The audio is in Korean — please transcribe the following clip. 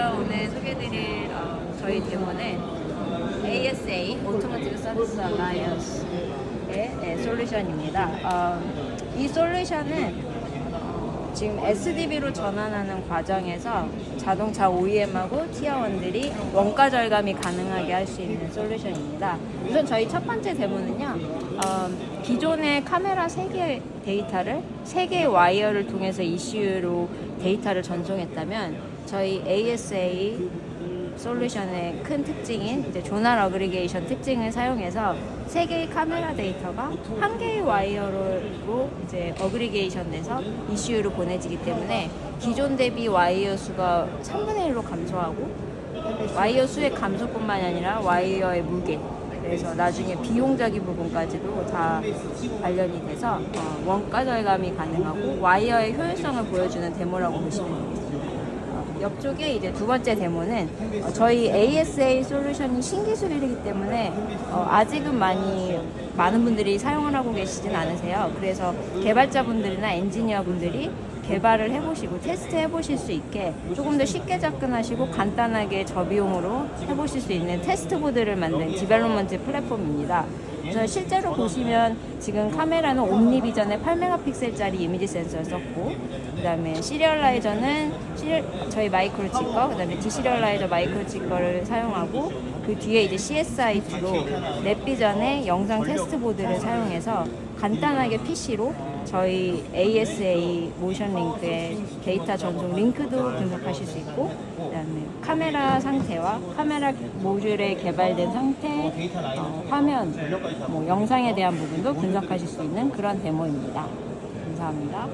안녕하세요. 오늘 소개해드릴 어, 저희 데모는 ASA (Automotive Service Alliance의 네, 솔루션입니다. 어, 이 솔루션은 어, 지금 SDB로 전환하는 과정에서 자동차 OEM하고 티어원들이 원가 절감이 가능하게 할 수 있는 솔루션입니다. 우선 저희 첫 번째 데모는요. 어, 기존의 카메라 3개 데이터를 3개의 와이어를 통해서 ECU로 데이터를 전송했다면 저희 ASA 솔루션의 큰 특징인 이제 조날 어그리게이션 특징을 사용해서 세 개의 카메라 데이터가 한 개의 와이어로 이제 어그리게이션 돼서 ECU로 보내지기 때문에 기존 대비 와이어 수가 3분의 1로 감소하고 와이어 수의 감소뿐만 아니라 와이어의 무게 그래서 나중에 비용적인 부분까지도 다 관련이 돼서 어, 원가 절감이 가능하고 와이어의 효율성을 보여주는 데모라고 보시면 됩니다. 옆쪽에 이제 두 번째 데모는 어, 저희 ASA 솔루션이 신기술이기 때문에 어, 아직은 많이 많은 분들이 사용을 하고 계시진 않으세요. 그래서 개발자분들이나 엔지니어분들이 개발을 해보시고 테스트 해보실 수 있게 조금 더 쉽게 접근하시고 간단하게 저비용으로 해보실 수 있는 테스트 보드를 만든 디벨롭먼트 플랫폼입니다. 그래서 실제로 보시면 지금 카메라는 옴니비전에 8메가픽셀짜리 이미지 센서를 썼고 그다음에 시리얼라이저는 시리- 저희 마이크로 치커 그다음에 디시리얼라이저 마이크로 치커를 사용하고 그 뒤에 이제 CSI2로 넷비전의 영상 테스트 보드를 사용해서 간단하게 PC로 저희 ASA 모션 링크의 데이터 전송 링크도 분석하실 수 있고 그다음에 카메라 상태와 카메라 모듈에 개발된 상태, 어, 화면, 뭐 영상에 대한 부분도 분석하실 수 있는 그런 데모입니다. 감사합니다.